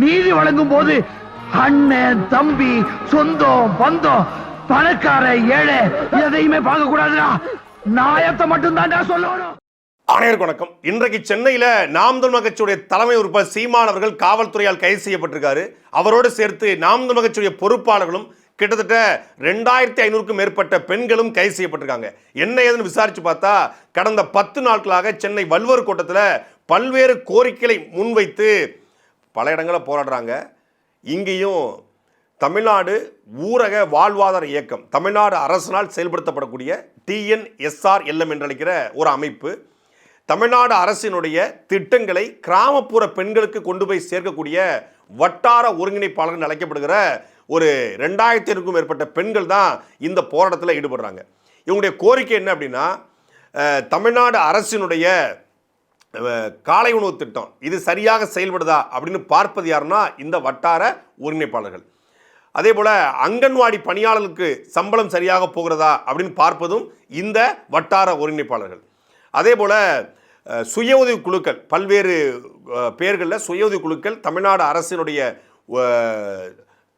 நீதி வழங்கும் போது அண்ணன் தம்பி சொந்தம் பந்தம் பணக்கார ஏழை எதையுமே பார்க்க கூடாதுடா நாயத்தை மட்டும் சொல்லணும். அனைவருக்கும் வணக்கம். இன்றைக்கு சென்னையில நாம் தமிழ் கட்சியுடைய தலைமை உறுப்பினர் சீமான் அவர்கள் காவல்துறையால் கைது செய்யப்பட்டிருக்காரு. அவரோடு சேர்த்து நாம் தமிழ் கட்சியுடைய பொறுப்பாளர்களும் கிட்டத்தட்ட ரெண்டாயிரத்தி ஐநூறுக்கும் மேற்பட்ட பெண்களும் கைது செய்யப்பட்டிருக்காங்க. என்ன ஏதுன்னு விசாரிச்சு பார்த்தா கடந்த பத்து நாட்களாக சென்னை வல்வர் கூட்டத்தில் பல்வேறு கோரிக்கைகளை முன்வைத்து பல இடங்களில் போராடுறாங்க. இங்கேயும் தமிழ்நாடு ஊரக வாழ்வாதார இயக்கம் தமிழ்நாடு அரசினால் செயல்படுத்தப்படக்கூடிய டிஎன்எஸ்ஆர்எல்எம் என்றழைக்கிற என்று அழைக்கிற ஒரு அமைப்பு தமிழ்நாடு அரசினுடைய திட்டங்களை கிராமப்புற பெண்களுக்கு கொண்டு போய் சேர்க்கக்கூடிய வட்டார ஒருங்கிணைப்பாளர்கள் அழைக்கப்படுகிற ஒரு ரெண்டாயிரத்திற்கும் மேற்பட்ட பெண்கள் தான் இந்த போராட்டத்தில் ஈடுபடுறாங்க. இவங்களுடைய கோரிக்கை என்ன அப்படின்னா தமிழ்நாடு அரசினுடைய காலை உணவு திட்டம் இது சரியாக செயல்படுதா அப்படின்னு பார்ப்பது யாருன்னா இந்த வட்டார ஒருங்கிணைப்பாளர்கள். அதே போல் அங்கன்வாடி பணியாளர்களுக்கு சம்பளம் சரியாக போகிறதா அப்படின்னு பார்ப்பதும் இந்த வட்டார ஒருங்கிணைப்பாளர்கள். அதே போல் சுய உதவி குழுக்கள் பல்வேறு பெயர்களில் சுய உதவி குழுக்கள் தமிழ்நாடு அரசினுடைய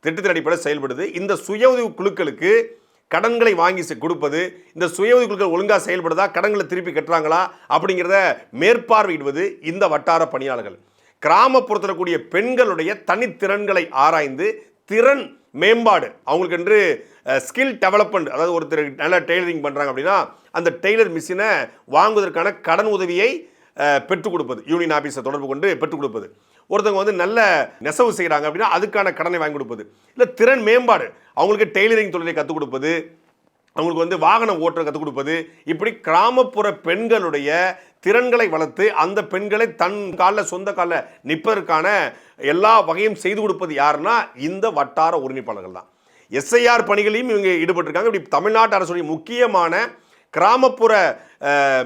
திட்டத்தின் அடிப்படையில் செயல்படுது. இந்த சுய உதவி குழுக்களுக்கு கடன்களை வாங்கி செ- கொடுப்பது இந்த சுய உதவி குழுக்கள் ஒழுங்காக செயல்படுதா கடன்களை திருப்பி கட்டுறாங்களா அப்படிங்கிறத மேற்பார்வையிடுவது இந்த வட்டார பணியாளர்கள். கிராமப்புறத்தில் இருக்கக்கூடிய பெண்களுடைய தனித்திறன்களை ஆராய்ந்து திறன் மேம்பாடு அவங்களுக்கு என்று ஸ்கில் டெவலப்மெண்ட் அதாவது ஒருத்தர் நல்லா டெய்லரிங் பண்ணுறாங்க அப்படின்னா அந்த டெய்லர் மிஷினை வாங்குவதற்கான கடன் உதவியை பெற்றுக் கொடுப்பது யூனியன் ஆஃபீஸை தொடர்பு கொண்டு பெற்றுக் கொடுப்பது. ஒருத்தவங்க வந்து நல்ல நெசவு செய்கிறாங்க அப்படின்னா அதுக்கான கடனை வாங்கி கொடுப்பது. இல்லை திறன் மேம்பாடு. அவங்களுக்கு டெய்லரிங் தொழிலை கற்றுக் கொடுப்பது. அவங்களுக்கு வந்து வாகனம் ஓட்டுற கற்றுக் கொடுப்பது. இப்படி கிராமப்புற பெண்களுடைய திறன்களை வளர்த்து அந்த பெண்களை தன் காலில் சொந்த காலில் நிற்பதற்கான எல்லா வகையும் செய்து கொடுப்பது யாருன்னா இந்த வட்டார ஒருங்கிணைப்பாளர்கள் தான். எஸ்ஐஆர் பணிகளையும் இவங்க ஈடுபட்டிருக்காங்க. இப்படி தமிழ்நாட்டு அரசுடைய முக்கியமான கிராமப்புற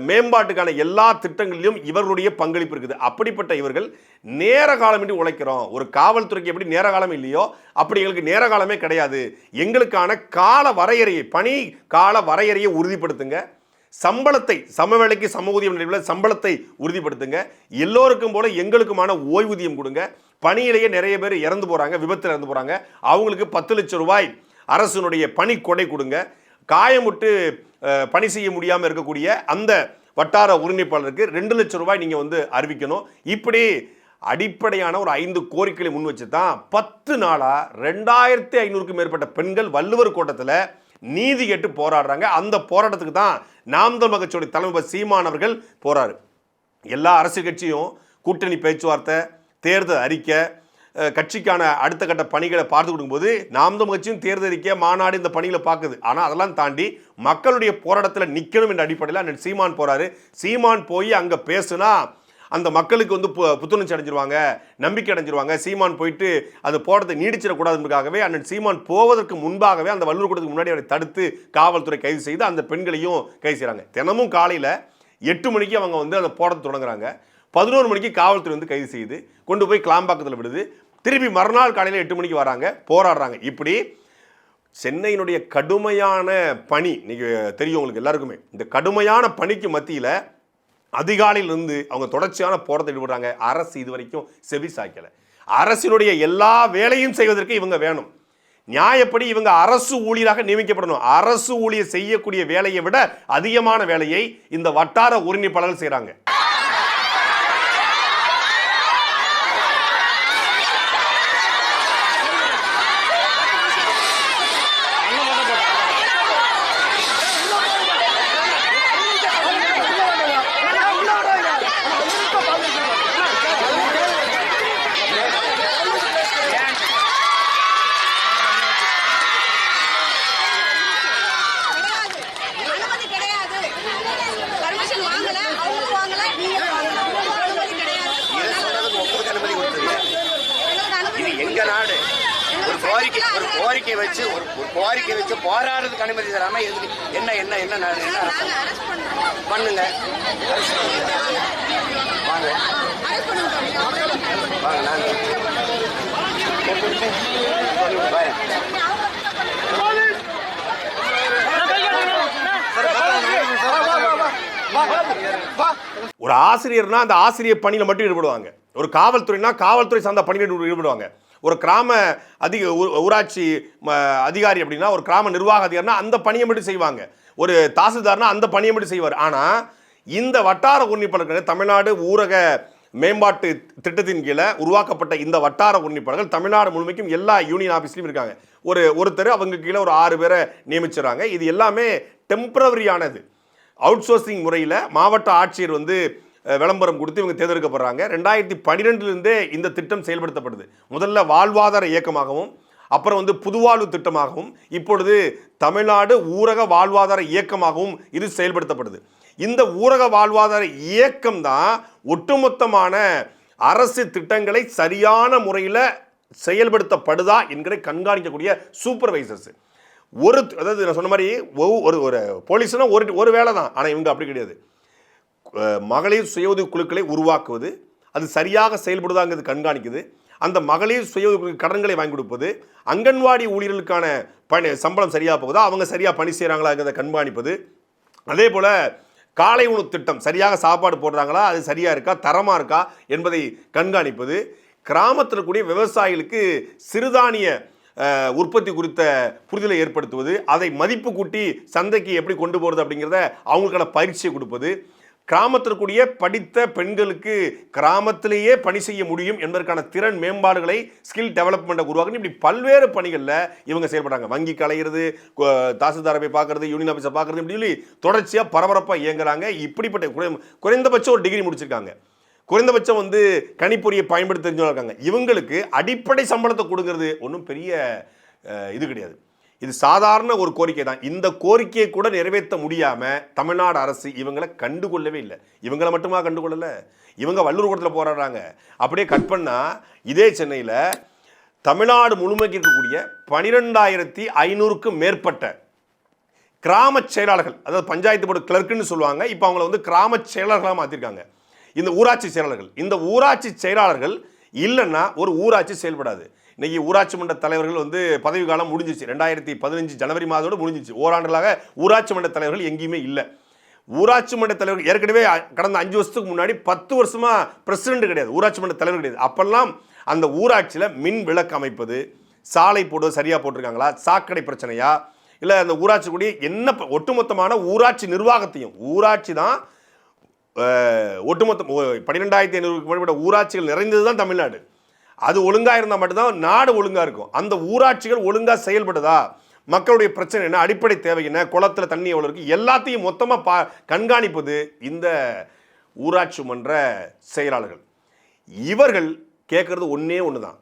மேம்பாட்டுக்கான எல்லா திட்டங்களிலும் இவர்களுடைய பங்களிப்பு இருக்குது. அப்படிப்பட்ட இவர்கள் நேர காலமின்றி உழைக்கிறோம். ஒரு காவல்துறைக்கு எப்படி நேர காலம் இல்லையோ அப்படி எங்களுக்கு நேர காலமே கிடையாது. எங்களுக்கான கால வரையறையை பணி கால வரையறையை உறுதிப்படுத்துங்க. சம்பளத்தை சமவேளைக்கு சம ஊதியம் நிலையில் சம்பளத்தை உறுதிப்படுத்துங்க. எல்லோருக்கும் போல எங்களுக்குமான ஓய்வூதியம் கொடுங்க. பணியிலேயே நிறைய பேர் இறந்து போகிறாங்க விபத்தில் இறந்து போகிறாங்க அவங்களுக்கு பத்து லட்சம் ரூபாய் அரசினுடைய பணி கொடை கொடுங்க. காயமுட்டு பணி செய்ய முடியாமல் இருக்கக்கூடிய அந்த வட்டார ஒருங்கிணைப்பாளருக்கு ரெண்டு லட்சம் ரூபாய் நீங்கள் வந்து அறிவிக்கணும். இப்படி அடிப்படையான ஒரு ஐந்து கோரிக்கைகளை முன் வச்சு தான் பத்து நாளாக ரெண்டாயிரத்தி ஐநூறுக்கும் மேற்பட்ட பெண்கள் வள்ளுவர் கோட்டத்தில் நீதி கேட்டு போராடுறாங்க. அந்த போராட்டத்துக்கு தான் நாம் தமிழ் தலைமை சீமான் அவர்கள் போறாரு. எல்லா அரசியல் கட்சியும் கூட்டணி பேச்சுவார்த்தை தேர்தல் அறிக்கை கட்சிக்கான அடுத்த கட்ட பணிகளை பார்த்து கொடுக்கும்போது நாம் தமிழ் கட்சியும் தேர்தலிக்க மாநாடு இந்த பணிகளை பார்க்குது. ஆனால் அதெல்லாம் தாண்டி மக்களுடைய போராட்டத்தில் நிற்கணும் என்ற அடிப்படையில் அண்ணன் சீமான் போகிறாரு சீமான் போய் அங்கே பேசுனா அந்த மக்களுக்கு வந்து பு- புத்துணர்ச்சி அடைஞ்சிருவாங்க நம்பிக்கை அடைஞ்சிருவாங்க. சீமான் போயிட்டு அது போராட்டத்தை நீடிச்சிடக்கூடாதுக்காகவே அண்ணன் சீமான் போவதற்கு முன்பாகவே அந்த வல்லூர் கூட்டத்துக்கு முன்னாடி அவரை தடுத்து காவல்துறை கைது செய்து அந்த பெண்களையும் கைது செய்கிறாங்க தினமும் காலையில் எட்டு மணிக்கு அவங்க வந்து அந்த போராட்டத்தை தொடங்குறாங்க. பதினோரு மணிக்கு காவல்துறை வந்து கைது செய்து கொண்டு போய் கிளாம்பாக்கத்தில் விடுது. திருப்பி மறுநாள் காலையில் எட்டு மணிக்கு வராங்க போராடுறாங்க. இப்படி சென்னையினுடைய கடுமையான பணி இன்றைக்கி தெரியும் உங்களுக்கு எல்லாருக்குமே இந்த கடுமையான பணிக்கு மத்தியில் அதிகாலையிலிருந்து அவங்க தொடர்ச்சியான போராட்டத்தில் ஈடுபடுறாங்க. அரசு இது வரைக்கும் செவி சாய்க்கலை அரசினுடைய எல்லா வேலையும் செய்வதற்கு இவங்க வேணும். நியாயப்படி இவங்க அரசு ஊழியராக நியமிக்கப்படணும். அரசு ஊழியர் செய்யக்கூடிய வேலையை விட அதிகமான வேலையை இந்த வட்டார ஒருங்கிணைப்பாளர்கள் செய்கிறாங்க கிடையாது அனுமதி கிடையாது பர்மிஷன் வாங்கல அவங்களும் வாங்கல நீங்களும் வாங்கல உங்களுக்கு அனுமதி கிடையாது உங்களுக்கு அனுமதி கொடுத்துருங்க எங்களுக்கு அனுமதி இது எங்க நாடு ஒரு கோரிக்கை ஒரு கோரிக்கை வச்சு ஒரு ஒரு கோரிக்கை வச்சு போராடுறதுக்கு அனுமதி தராம எதுக்கு? என்ன என்ன என்ன பண்ணுங்க. வாங்க. அரெஸ்ட் பண்ணுங்க வாங்க நாங்க. ஒரு ஆசிரியர்னா அந்த ஆசிரியர் பணியில் மட்டும் ஈடுபடுவாங்க. ஒரு காவல்துறைனா காவல்துறை சார்ந்த பணிகளில் ஈடுபடுவாங்க. ஒரு கிராம அதிக ஊராட்சி ம, அதிகாரி அப்படின்னா ஒரு கிராம நிர்வாக அதிகாரினா அந்த பணியை மட்டும் செய்வாங்க. ஒரு தாசில்தார்னா அந்த பணியை மட்டும் செய்வார். ஆனால் இந்த வட்டார ஒருங்கிணைப்பாளர்கள் தமிழ்நாடு ஊரக மேம்பாட்டு திட்டத்தின் கீழே உருவாக்கப்பட்ட இந்த வட்டார ஒருங்கிணைப்பாளர்கள் தமிழ்நாடு முழுமைக்கும் எல்லா யூனியன் ஆஃபீஸ்லையும் இருக்காங்க. ஒரு ஒருத்தர் அவங்க கீழே ஒரு ஆறு பேரை நியமிச்சுறாங்க இது எல்லாமே டெம்பரவரியானது அவுட் சோர்சிங் முறையில் மாவட்ட ஆட்சியர் வந்து விளம்பரம் கொடுத்து இவங்க தேர்ந்தெடுக்கப்படுறாங்க. ரெண்டாயிரத்தி பன்னிரெண்டுலேருந்தே இந்த திட்டம் செயல்படுத்தப்படுது. முதல்ல வாழ்வாதார இயக்கமாகவும் அப்புறம் வந்து புதுவாழ்வு திட்டமாகவும் இப்பொழுது தமிழ்நாடு ஊரக வாழ்வாதார இயக்கமாகவும் இது செயல்படுத்தப்படுது. இந்த ஊரக வாழ்வாதார இயக்கம் தான் ஒட்டுமொத்தமான அரசு திட்டங்களை சரியான முறையில் செயல்படுத்தப்படுதா என்கிற கண்காணிக்கக்கூடிய சூப்பர்வைசர்ஸ் ஒரு அதாவது நான் சொன்ன மாதிரி ஒரு ஒரு போலீஸ்னால் ஒரு ஒரு வேலை தான் ஆனால் இவங்க அப்படி கிடையாது. மகளிர் சுய உதவி குழுக்களை உருவாக்குவது அது சரியாக செயல்படுதாங்கிறது கண்காணிக்குது. அந்த மகளிர் சுய உதவி கடன்களை வாங்கி கொடுப்பது அங்கன்வாடி ஊழியர்களுக்கான பணி சம்பளம் சரியாக போகுதா அவங்க சரியாக பணி செய்கிறாங்களாங்கிறத கண்காணிப்பது. அதே போல் காலை உணவு திட்டம் சரியாக சாப்பாடு போடுறாங்களா அது சரியாக இருக்கா தரமாக இருக்கா என்பதை கண்காணிப்பது. கிராமத்தில் கூடிய விவசாயிகளுக்கு சிறுதானிய உற்பத்தி குறித்த புரிதலை ஏற்படுத்துவது அதை மதிப்பு கூட்டி சந்தைக்கு எப்படி கொண்டு போகிறது அப்படிங்கிறத அவங்களுக்கான பயிற்சியை கொடுப்பது. கிராமத்தில் கூடிய படித்த பெண்களுக்கு கிராமத்திலேயே பணி செய்ய முடியும் என்பதற்கான திறன் மேம்பாடுகளை ஸ்கில் டெவலப்மெண்ட்டை உருவாக்கணும். இப்படி பல்வேறு பணிகளில் இவங்க செயல்படுறாங்க. வங்கி கலையிறது தாசில்தாரை போய் பார்க்கறது யூனியன் ஆஃபீஸை பார்க்கறது இப்படி சொல்லி தொடர்ச்சியாக பரபரப்பாக இயங்குறாங்க. இப்படிப்பட்ட குறை- குறைந்தபட்சம் ஒரு டிகிரி முடிச்சிருக்காங்க. குறைந்தபட்சம் வந்து கணிப்பொறியை பயன்படுத்தி தெரிஞ்சவங்க இருக்காங்க. இவங்களுக்கு அடிப்படை சம்பளத்தை கொடுங்கிறது ஒன்றும் பெரிய இது கிடையாது. இது சாதாரண ஒரு கோரிக்கை தான். இந்த கோரிக்கையை கூட நிறைவேற்ற முடியாமல் தமிழ்நாடு அரசு இவங்களை கண்டுகொள்ளவே இல்லை. இவங்களை மட்டுமா கண்டுகொள்ளலை? இவங்க வள்ளூர் கூடத்தில் போராடுறாங்க. அப்படியே கட் பண்ணால் இதே சென்னையில் தமிழ்நாடு முழுமைக்கு இருக்கக்கூடிய பனிரெண்டாயிரத்தி ஐநூறுக்கும் மேற்பட்ட கிராம செயலாளர்கள் அதாவது பஞ்சாயத்து போர்டு கிளர்க்குன்னு சொல்லுவாங்க இப்போ அவங்கள வந்து கிராம செயலாளர்களாக மாற்றிருக்காங்க இந்த ஊராட்சி செயலாளர்கள். இந்த ஊராட்சி செயலாளர்கள் இல்லைன்னா ஒரு ஊராட்சி செயல்படாது. இன்னைக்கு ஊராட்சி மன்ற தலைவர்கள் வந்து பதவி காலம் முடிஞ்சிச்சு ரெண்டாயிரத்தி பதினஞ்சு ஜனவரி மாதத்தோட முடிஞ்சிச்சு ஓராண்டுகளாக ஊராட்சி மன்ற தலைவர்கள் எங்கேயுமே இல்லை. ஊராட்சி மன்ற தலைவர் ஏற்கனவே கடந்த அஞ்சு வருஷத்துக்கு முன்னாடி பத்து வருஷமா பிரசிடென்ட் கிடையாது. ஊராட்சி மன்ற தலைவர் கிடையாது. அப்பெல்லாம் அந்த ஊராட்சியில் மின் விளக்கு அமைப்பது சாலை போடுவது சரியாக போட்டிருக்காங்களா? சாக்கடை பிரச்சனையா? இல்லை அந்த ஊராட்சி கூடிய என்ன ஒட்டுமொத்தமான ஊராட்சி நிர்வாகத்தையும் ஊராட்சி தான் ஒட்டுமொத்தம் ஒட்டுமொத்த பன்னிரெண்டாயிரத்தி ஐநூறுக்கு மேற்பட்ட ஊராட்சிகள் நிறைந்தது தான் தமிழ்நாடு. அது ஒழுங்காக இருந்தால் மட்டும்தான் நாடு ஒழுங்காக இருக்கும். அந்த ஊராட்சிகள் ஒழுங்காக செயல்படுதா? மக்களுடைய பிரச்சனை என்ன? அடிப்படை தேவை என்ன? குளத்தில் தண்ணி எவ்வளோ இருக்குது எல்லாத்தையும் மொத்தமாக பா கண்காணிப்பது இந்த ஊராட்சி மன்ற செயலாளர்கள். இவர்கள் கேட்குறது ஒன்றே ஒன்று தான்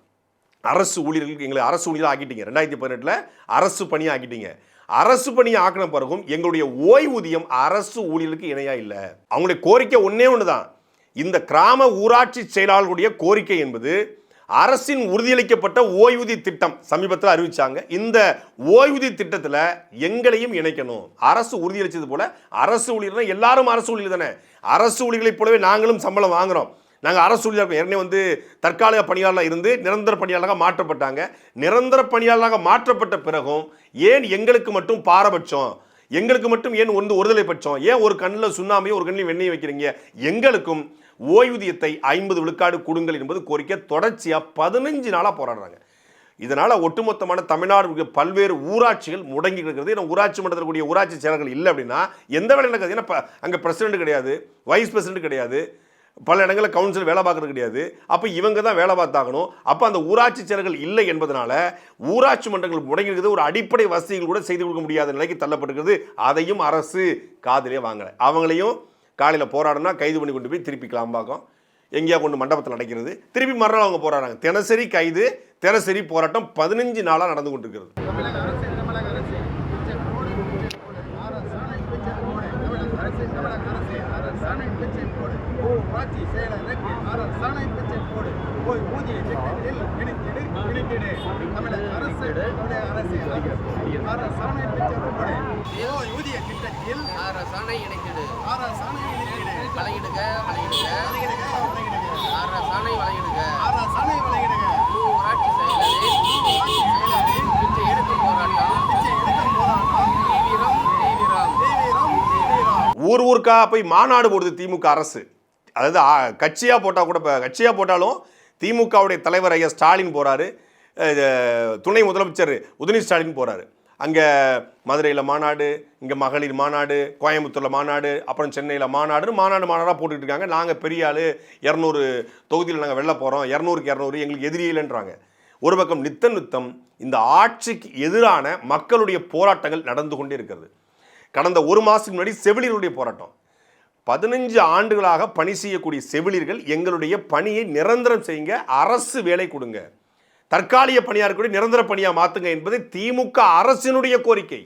அரசு ஊழியர்களுக்கு எங்களை அரசு ஊழியராக ஆக்கிட்டீங்க. ரெண்டாயிரத்தி பதினெட்டில் அரசு பணியை ஆக்கிட்டீங்க. அரசு பணியை ஆக்கின பிறகும் எங்களுடைய ஓய்வூதியம் அரசு ஊழியர்களுக்கு இணையாக இல்லை. அவங்களுடைய கோரிக்கை ஒன்றே ஒன்று தான் இந்த கிராம ஊராட்சி செயலாளர்களுடைய கோரிக்கை என்பது அரசின் உறுதியளிக்கப்பட்ட ஓய்வூதிய திட்டம் சமீபத்தில் அறிவிச்சாங்க. இந்த ஓய்வூதிய திட்டத்தில் எங்களையும் இணைக்கணும். அரசு உறுதியளிச்சது போல அரசு ஊழியர்னா எல்லாரும் அரசு ஊழியர் தானே? அரசு ஊழியர்களைப் போலவே நாங்களும் சம்பளம் வாங்குறோம். நாங்கள் அரசு ஊழியர் ஏற்கனவே வந்து தற்காலிக பணியாளராக இருந்து நிரந்தர பணியாளராக மாற்றப்பட்டாங்க. நிரந்தர பணியாளராக மாற்றப்பட்ட பிறகும் ஏன் எங்களுக்கு மட்டும் பாரபட்சம்? எங்களுக்கு மட்டும் ஏன் வந்து ஒருதலை பட்சம் ஏன் ஒரு கண்ணில் சுண்ணாமையும் ஒரு கண்ணில் வெண்ணெய் வைக்கிறீங்க? எங்களுக்கும் ஓய்வூதியத்தை ஐம்பது விழுக்காடு கொடுங்கள் என்பது கோரிக்கை. தொடர்ச்சியாக பதினஞ்சு நாளாக போராடுறாங்க. இதனால் ஒட்டுமொத்தமான தமிழ்நாடு பல்வேறு ஊராட்சிகள் முடங்கி கிடக்கிறது. ஏன்னா ஊராட்சி மன்றத்தில் கூடிய ஊராட்சி செயலர்கள் இல்லை அப்படின்னா எந்த வேலை நடக்காது. ஏன்னா அங்கே பிரசிடென்ட் கிடையாது வைஸ் பிரசிடென்ட் கிடையாது பல இடங்களில் கவுன்சில் வேலை பார்க்கறது கிடையாது. அப்போ இவங்க தான் வேலை பார்த்தாகணும். அப்போ அந்த ஊராட்சி செயலர்கள் இல்லை என்பதனால ஊராட்சி மன்றங்கள் முடங்கி இருக்கிறது ஒரு அடிப்படை வசதிகள் கூட செய்து கொடுக்க முடியாத நிலைக்கு தள்ளப்பட்டுக்கிறது அதையும் அரசு காதலே வாங்கலை. அவங்களையும் காலையில் போராடினா கைது பண்ணி கொண்டு போய் திருப்பி கிளாம்பாக்கம். எங்கேயா கொண்டு மண்டபத்தில் அடைக்கிறது. திருப்பி மறுநாள் அவங்க போராடுறாங்க. தினசரி கைது தினசரி போராட்டம் பதினஞ்சு நாளாக நடந்து கொண்டிருக்கிறது. அரசாணை திட்டத்தில் அரசாணை இணைக்க போடு ஓய் ஊதிய திட்டத்தில் அரசாணை இணைத்திடு அரசாணை ஊராட்சி ஊராட்சி பிச்சை எடுக்கும் போராட்டம் பிச்சை எடுக்கும் போராட்டம் தீவிரம் தீவிரம். தீவிரம் தீவிரம். ஊர் ஊருக்கா போய் மாநாடு போடுது திமுக அரசு. அதாவது ஆ, கட்சியா போட்டா கூட இப்ப கட்சியா போட்டாலும் திமுகவுடைய தலைவர் ஐயா ஸ்டாலின் போறாரு. அஹ், துணை முதலமைச்சர் உதயநிதி ஸ்டாலின் போறாரு. அங்கே மதுரையில் மாநாடு இங்கே மகளிர் மாநாடு கோயம்புத்தூரில் மாநாடு அப்புறம் சென்னையில் மாநாடு மாநாடு மாநாடாக போட்டுக்கிட்டு இருக்காங்க. நாங்கள் பெரிய ஆள் இரநூறு தொகுதியில் நாங்கள் வெளில போகிறோம் இரநூறுக்கு இரநூறு எங்களுக்கு எதிரி இல்லைன்றாங்க. ஒரு பக்கம் நித்த நித்தம் இந்த ஆட்சிக்கு எதிரான மக்களுடைய போராட்டங்கள் நடந்து கொண்டே இருக்கிறது. கடந்த ஒரு மாதத்துக்கு முன்னாடி செவிலியருடைய போராட்டம். பதினஞ்சு ஆண்டுகளாக பணி செய்யக்கூடிய செவிலியர்கள் எங்களுடைய பணியை நிரந்தரம் செய்யுங்க அரசு வேலை கொடுங்க. தற்காலிக பணியாக இருக்கக்கூடிய நிரந்தர பணியாக மாற்றுங்க என்பது திமுக அரசினுடைய கோரிக்கை.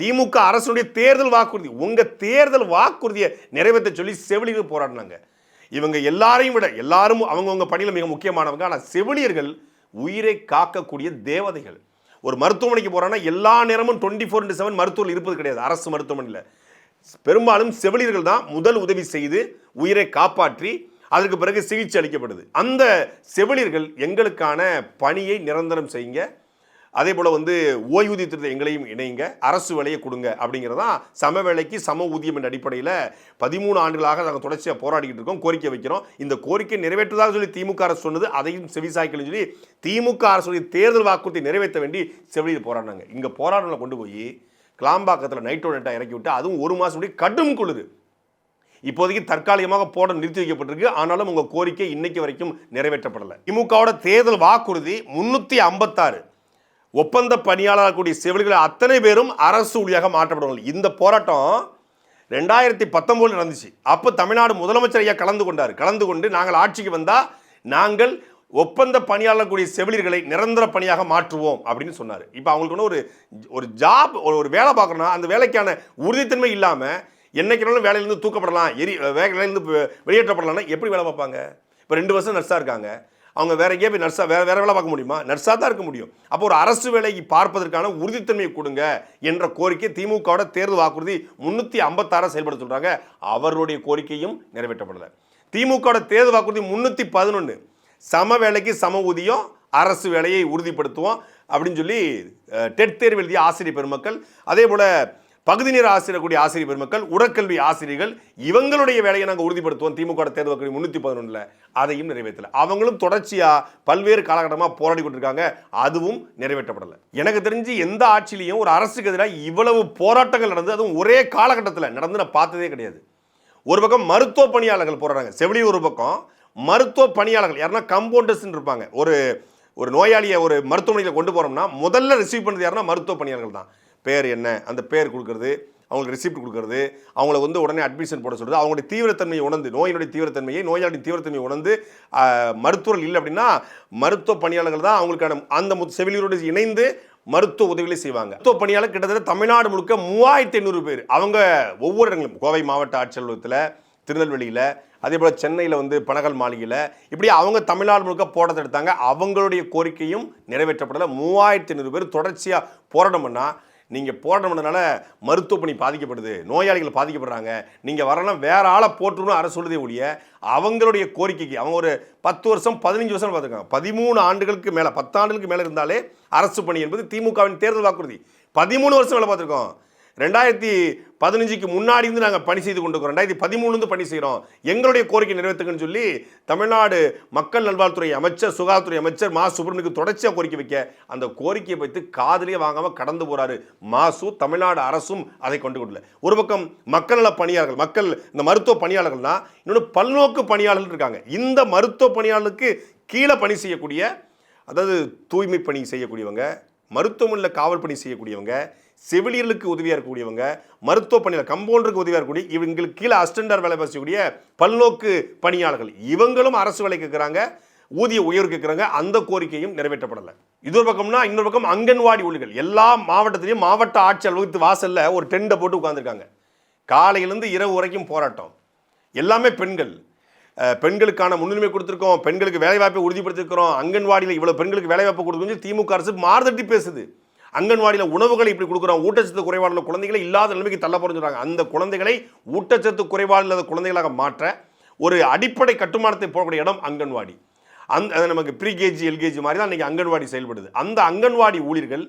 திமுக அரசினுடைய தேர்தல் வாக்குறுதி உங்கள் தேர்தல் வாக்குறுதியை நிறைவேற்ற சொல்லி செவிலியர்கள் போராடினாங்க. இவங்க எல்லாரையும் விட எல்லாரும் அவங்கவுங்க பணியில் மிக முக்கியமானவங்க. ஆனால் செவிலியர்கள் உயிரை காக்கக்கூடிய தேவதைகள். ஒரு மருத்துவமனைக்கு போறான்னா எல்லா நேரமும் டுவெண்ட்டி ஃபோர் இன்ட்டு செவன் மருத்துவர்கள் இருப்பது கிடையாது. அரசு மருத்துவமனையில். பெரும்பாலும் செவிலியர்கள் தான் முதல் உதவி செய்து உயிரை காப்பாற்றி அதற்கு பிறகு சிகிச்சை அளிக்கப்படுது. அந்த செவிலியர்கள் எங்களுக்கான பணியை நிரந்தரம் செய்யுங்க. அதே போல் வந்து ஓய்வூதிய திட்டத்தை எங்களையும் இணைங்க. அரசு வேலையை கொடுங்க அப்படிங்கிறதான் சம வேலைக்கு சம ஊதியம் என்ற அடிப்படையில் பதிமூணு ஆண்டுகளாக நாங்கள் தொடர்ச்சியாக போராடிக்கிட்டு இருக்கோம் கோரிக்கை வைக்கிறோம். இந்த கோரிக்கை நிறைவேற்றதாக சொல்லி திமுக அரசு சொன்னது அதையும் செவிசாய்க்கலன்னு சொல்லி திமுக அரசுடைய தேர்தல் வாக்குறுதி நிறைவேற்ற வேண்டி செவிலியர் போராடினாங்க. இங்கே போராட்டங்களை கொண்டு போய் கிளாம்பாக்கத்தில் நைட்டோ நைட்டாக இறக்கி விட்டு அதுவும் ஒரு மாதம் முடி கடும் குளிர். இப்போதைக்கு தற்காலிகமாக போட நிறுத்தி வைக்கப்பட்டிருக்கு. ஆனாலும் உங்கள் கோரிக்கை இன்னைக்கு வரைக்கும் நிறைவேற்றப்படலை. திமுகவோட தேர்தல் வாக்குறுதி முன்னூற்றி ஐம்பத்தாறு. ஒப்பந்த பணியாளர் கூடிய செவிலிகள் அத்தனை பேரும் அரசு ஊழியாக மாற்றப்படுவாங்க இந்த போராட்டம் ரெண்டாயிரத்தி பத்தொம்போது நடந்துச்சு. அப்போ தமிழ்நாடு முதலமைச்சர் ஐயா கலந்து கொண்டார். கலந்து கொண்டு நாங்கள் ஆட்சிக்கு வந்தால் நாங்கள் ஒப்பந்த பணியாளர் கூடிய செவிலியர்களை நிரந்தர பணியாக மாற்றுவோம் அப்படின்னு சொன்னார். இப்போ அவங்களுக்கு ஒன்று ஒரு ஒரு ஜாப் ஒரு ஒரு வேலை பார்க்கணும்னா அந்த வேலைக்கான உறுதித்தன்மை இல்லாமல் என்னைக்கு வேலையிலேருந்து தூக்கப்படலாம். எரி வேலையிலேருந்து வெளியேற்றப்படலாம்னா எப்படி வேலை பார்ப்பாங்க? இப்போ ரெண்டு வருஷம் நர்ஸாக இருக்காங்க. அவங்க வேற எங்கேயே போய் நர்ஸாக வேறு வேறு வேலை பார்க்க முடியுமா? நர்ஸாக தான் இருக்க முடியும். அப்போ ஒரு அரசு வேலைக்கு பார்ப்பதற்கான உறுதித்தன்மையை கொடுங்க என்ற கோரிக்கை திமுகவோட தேர்தல் வாக்குறுதி முன்னூற்றி ஐம்பத்தாறாக செயல்பட சொல்கிறாங்க அவருடைய கோரிக்கையும் நிறைவேற்றப்படலை. திமுகவோட தேர்தல் வாக்குறுதி முந்நூற்றி பதினொன்று சம வேலைக்கு சம ஊதியம் அரசு வேலையை உறுதிப்படுத்துவோம் அப்படின்னு சொல்லி டெட் தேர்வு எழுதிய ஆசிரியர் பெருமக்கள் அதே போல் பகுதி நேர ஆசிரியர் கூடிய ஆசிரியர் பெருமக்கள் உடற்கல்வி ஆசிரியர்கள் இவங்களுடைய வேலையை நாங்கள் உறுதிப்படுத்துவோம். திமுக தேர்தல் கல்வி முன்னூற்றி பதினொன்றில் அதையும் நிறைவேற்றலை. அவங்களும் தொடர்ச்சியாக பல்வேறு காலகட்டமாக போராடி கொண்டிருக்காங்க. அதுவும் நிறைவேற்றப்படலை. எனக்கு தெரிஞ்சு எந்த ஆட்சியிலையும் ஒரு அரசுக்கு எதிராக இவ்வளவு போராட்டங்கள் நடந்து அதுவும் ஒரே காலகட்டத்தில் நடந்து நான் பார்த்ததே கிடையாது. ஒரு பக்கம் மருத்துவ பணியாளர்கள் போராடுறாங்க. செவிலி ஒரு பக்கம் மருத்துவ பணியாளர்கள். யாருன்னா கம்பவுண்டர்ஸ்ன்னு இருப்பாங்க. ஒரு ஒரு நோயாளியை ஒரு மருத்துவமனையில் கொண்டு போகிறோம்னா முதல்ல ரிசீவ் பண்ணுறது யாருன்னா மருத்துவ பணியாளர்கள் தான். பேர் என்ன அந்த பேர் கொடுக்குறது அவங்களுக்கு ரிசிப்ட் கொடுக்குறது அவங்கள வந்து உடனே அட்மிஷன் போட சொல்கிறது அவங்களுடைய தீவிரத்தன்மையை உணர்ந்து நோயினுடைய தீவிரத்தன்மையை நோயாளியின் தீவிரத்தன்மையை உணர்ந்து மருத்துவர்கள் இல்லை அப்படின்னா மருத்துவ பணியாளர்கள் தான் அவங்களுக்கான அந்த மு- செவிலியரோடு இணைந்து மருத்துவ உதவிகளை செய்வாங்க. மருத்துவ பணியாளர் கிட்டத்தட்ட தமிழ்நாடு முழுக்க மூவாயிரத்தி ஐநூறு பேர். அவங்க ஒவ்வொரு இடங்களும் கோவை மாவட்ட ஆட்சியலுவலகத்தில் திருநெல்வேலியில் அதே போல் சென்னையில் வந்து பனகல் மாளிகையில் இப்படி அவங்க தமிழ்நாடு முழுக்க போராட்டம் எடுத்தாங்க. அவங்களுடைய கோரிக்கையும் நிறைவேற்றப்படலை. மூவாயிரத்தி ஐநூறு பேர் தொடர்ச்சியாக போராட்டம் பண்ணால் நீங்கள் போடுறதுனால மருத்துவ பணி பாதிக்கப்படுது நோயாளிகள் பாதிக்கப்படுறாங்க. நீங்கள் வரலாம் வேற ஆளை போட்டுருன்னு அரசு சொல்லுதே ஒழிய அவங்களுடைய கோரிக்கைக்கு அவங்க ஒரு பத்து வருஷம் பதினஞ்சு வருஷம் பார்த்துருக்காங்க பதிமூணு ஆண்டுகளுக்கு மேலே பத்தாண்டுகளுக்கு மேலே இருந்தாலே அரசு பணி என்பது திமுகவின் தேர்தல் வாக்குறுதி. பதிமூணு வருஷம் வேலை பார்த்துருக்கோம். ரெண்டாயிரத்தி பதினஞ்சுக்கு முன்னாடி இருந்து நாங்கள் பணி செய்து கொண்டு ரெண்டாயிரத்தி பதிமூணுலேருந்து பணி செய்கிறோம் எங்களுடைய கோரிக்கை நிறைவேற்றுங்கன்னு சொல்லி தமிழ்நாடு மக்கள் நல்வாழ்வுத்துறை அமைச்சர் சுகாதாரத்துறை அமைச்சர் மா. சுப்பிரமணியக்கு தொடர்ச்சியாக கோரிக்கை வைக்க அந்த கோரிக்கையை வைத்து காதலியே வாங்காமல் கடந்து போகிறாரு மாசு தமிழ்நாடு அரசும் அதை கொண்டு கொள்ளல ஒரு பக்கம் மக்கள் நல பணியாளர்கள் மக்கள் இந்த மருத்துவ பணியாளர்கள்னா இன்னொன்று பல்நோக்கு பணியாளர்கள் இருக்காங்க. இந்த மருத்துவ பணியாளர்களுக்கு கீழே பணி செய்யக்கூடிய அதாவது தூய்மை பணி செய்யக்கூடியவங்க மருத்துவமனையில் காவல் பணி செய்யக்கூடியவங்க செவிலியர்களுக்கு உதவியாக இருக்கக்கூடியவங்க மருத்துவ பணியில் கம்பவுண்டருக்கு உதவியாக இருக்கக்கூடிய இவங்களுக்கு கீழே அஸ்டண்டர் வேலை செய்யக்கூடிய பல்நோக்கு பணியாளர்கள். இவங்களும் அரசு வேலை கேட்குறாங்க ஊதிய உயர்வு கேட்குறாங்க அந்த கோரிக்கையும் நிறைவேற்றப்படலை. இது ஒரு பக்கம்னா இன்னொரு பக்கம் அங்கன்வாடி ஊழியர்கள். எல்லா மாவட்டத்திலையும் மாவட்ட ஆட்சி அலுவலகத்து வாசலில் ஒரு டெண்டை போட்டு உட்காந்துருக்காங்க காலையிலேருந்து இரவு வரைக்கும் போராட்டம். எல்லாமே பெண்கள். பெண்களுக்கான முன்னுரிமை கொடுத்துருக்கோம் பெண்களுக்கு வேலைவாய்ப்பை உறுதிப்படுத்திருக்கிறோம் அங்கன்வாடியில் இவ்வளோ பெண்களுக்கு வேலைவாய்ப்பு கொடுக்கணும் திமுக அரசு மாறுதட்டி பேசுது. அங்கன்வாடியில் உணவுகளை இப்படி கொடுக்குறோம் ஊட்டச்சத்து குறைபாடுள்ள குழந்தைகளை இல்லாத நிலைமைக்கு தள்ள சொல்றாங்க அந்த குழந்தைகளை ஊட்டச்சத்து குறைபாடு இல்லாத குழந்தைகளாக மாற்ற ஒரு அடிப்படை கட்டுமானத்தை போடக்கூடிய இடம் அங்கன்வாடி. அந்த அது நமக்கு ப்ரீகேஜி எல்கேஜி மாதிரி தான் இன்றைக்கி அங்கன்வாடி செயல்படுது. அந்த அங்கன்வாடி ஊழியர்கள்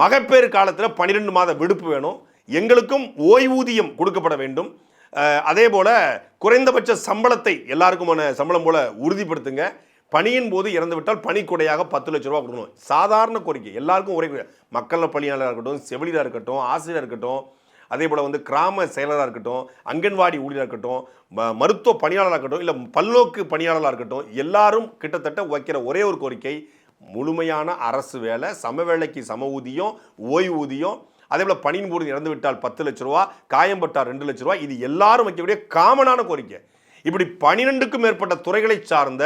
மகப்பேறு காலத்தில் பன்னிரெண்டு மாத விடுப்பு வேணும். எங்களுக்கும் ஓய்வூதியம் கொடுக்கப்பட வேண்டும். அதே போல் குறைந்தபட்ச சம்பளத்தை எல்லாருக்குமான சம்பளம் போல் உறுதிப்படுத்துங்க. பணியின் போது இறந்துவிட்டால் பணிக்குடையாக பத்து லட்ச ரூபா கொடுக்கணும். சாதாரண கோரிக்கை. எல்லாருக்கும் ஒரே மக்கள் பணியாளராக இருக்கட்டும் செவிலியராக இருக்கட்டும் ஆசிரியராக இருக்கட்டும் அதே போல் வந்து கிராம செயலராக இருக்கட்டும் அங்கன்வாடி ஊழியராக இருக்கட்டும் ம- மருத்துவ பணியாளராக இருக்கட்டும் இல்லை பல்நோக்கு பணியாளராக இருக்கட்டும் எல்லாரும் கிட்டத்தட்ட வைக்கிற ஒரே ஒரு கோரிக்கை முழுமையான அரசு வேலை சம வேலைக்கு சம ஊதியம் ஓய்வூதியம் அதே போல் பணியின் போது இறந்து விட்டால் பத்து லட்ச ரூபா காயம்பட்டால் ரெண்டு லட்ச ரூபா இது எல்லாரும் வைக்கக்கூடிய காமனான கோரிக்கை. இப்படி பனிரெண்டுக்கும் மேற்பட்ட துறைகளை சார்ந்த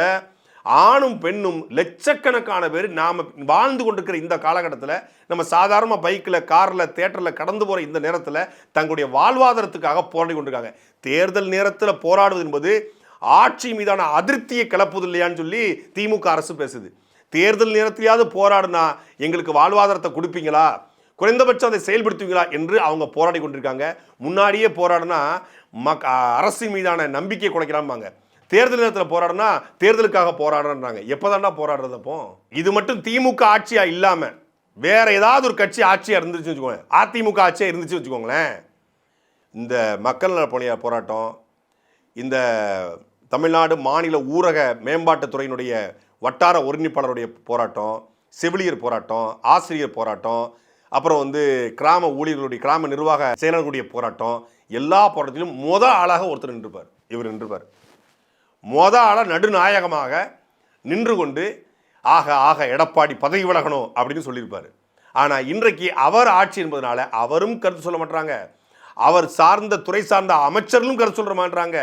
ஆணும் பெண்ணும் லட்சக்கணக்கான பேர் நாம் வாழ்ந்து கொண்டிருக்கிற இந்த காலகட்டத்தில் நம்ம சாதாரண பைக்கில் காரில் தேட்டரில் கடந்து போகிற இந்த நேரத்தில் தங்களுடைய வாழ்வாதாரத்துக்காக போராடி கொண்டிருக்காங்க. தேர்தல் நேரத்தில் போராடுவது என்பது ஆட்சி மீதான அதிருப்தியை கிளப்புவது இல்லையான்னு சொல்லி திமுக அரசு பேசுது. தேர்தல் நேரத்திலேயாவது போராடுனா எங்களுக்கு வாழ்வாதாரத்தை கொடுப்பீங்களா? குறைந்தபட்சம் அதை செயல்படுத்துவீங்களா என்று அவங்க போராடி கொண்டிருக்காங்க. முன்னாடியே போராடினா மக் அரசின் மீதான நம்பிக்கை குறைக்கிறாம்பாங்க தேர்தல் நேரத்தில் போராடினா தேர்தலுக்காக போராடுறாங்க எப்போதான்டா போராடுறது அப்போ? இது மட்டும் திமுக ஆட்சியாக இல்லாமல் வேற ஏதாவது ஒரு கட்சி ஆட்சியாக இருந்துச்சு வச்சுக்கோங்க அதிமுக ஆட்சியாக இருந்துச்சு வச்சுக்கோங்களேன். இந்த மக்கள் நல போராட்டம் இந்த தமிழ்நாடு மாநில ஊரக மேம்பாட்டுத்துறையினுடைய வட்டார ஒருங்கிணைப்பாளருடைய போராட்டம் செவிலியர் போராட்டம் ஆசிரியர் போராட்டம் அப்புறம் வந்து கிராம ஊழியர்களுடைய கிராம நிர்வாக செயலர்களுடைய போராட்டம் எல்லா போராட்டத்திலும் மொதல் ஆளாக ஒருத்தர் நின்றுப்பார். இவர் நின்றுப்பார். மொத ஆளாக நடுநாயகமாக நின்று கொண்டு ஆக ஆக எடப்பாடி பதவி விலகணும் அப்படின்னு சொல்லியிருப்பார். ஆனால் இன்றைக்கு அவர் ஆட்சி என்பதனால அவரும் கருத்து சொல்ல மாட்டாங்க அவர் சார்ந்த துறை சார்ந்த அமைச்சர்களும் கருத்து சொல்ல மாட்டாங்க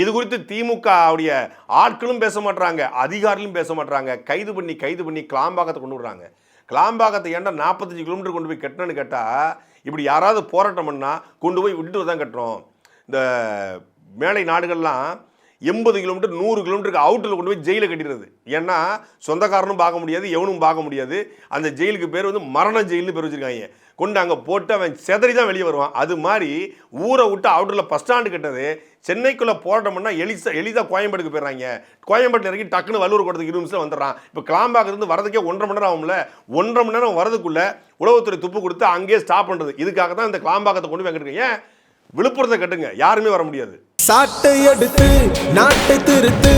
இது குறித்து திமுக உடைய ஆட்களும் பேச மாட்டாங்க அதிகாரிகளும் பேச மாட்டாங்க கைது பண்ணி கைது பண்ணி கிளாம்பாக்கத்தை கொண்டு விடுறாங்க. கிளாம்பாக்கத்தை ஏன்டா நாற்பத்தஞ்சு கிலோமீட்டர் கொண்டு போய் கட்டணும்னு கேட்டால் இப்படி யாராவது போராட்டம் பண்ணால் கொண்டு போய் விட்டுட்டு தான் கட்டுறோம். இந்த மேலை நாடுகள்லாம் எண்பது கிலோமீட்டர் நூறு கிலோமீட்டருக்கு அவுட்டில் கொண்டு போய் ஜெயிலில் கட்டிடுறது. ஏன்னா சொந்தக்காரனும் பார்க்க முடியாது எவனும் பார்க்க முடியாது. அந்த ஜெயிலுக்கு பேர் வந்து மரண ஜெயில்னு பேர் வச்சுருக்காங்க. கொண்டு அங்கே போட்டு அவன் செதறி தான் வெளியே வருவான். அது மாதிரி ஊரை விட்டு அவுட்டரில் பஸ் ஸ்டாண்டு கட்டது சென்னைக்குள்ளே போராட்டம்னா பண்ணால் எளிதாக கோயம்பேடுக்கு போயிடுறாங்க. கோயம்பேட்டில் இறங்கி டக்குன்னு வல்லூர் கூட்டத்துக்கு இருபது நிமிஷம் வந்துடுறான். இப்போ கிளாம்பாக்கிருந்து வரதுக்கே ஒன்றரை மணி நேரம் ஆகும்ல. ஒன்றரை மணி நேரம் வரதுக்குள்ளே உளவுத்துறை துப்பு கொடுத்து அங்கேயே ஸ்டாப் பண்ணுறது இதுக்காக தான் இந்த கிளாம்பாக்கத்தை கொண்டு போய் கட்டுருக்கேன் ஏன்? விழுப்புரத்தை கட்டுங்க. யாருமே வர முடியாது. சாட்டை எடுத்து நாட்டை திருத்து.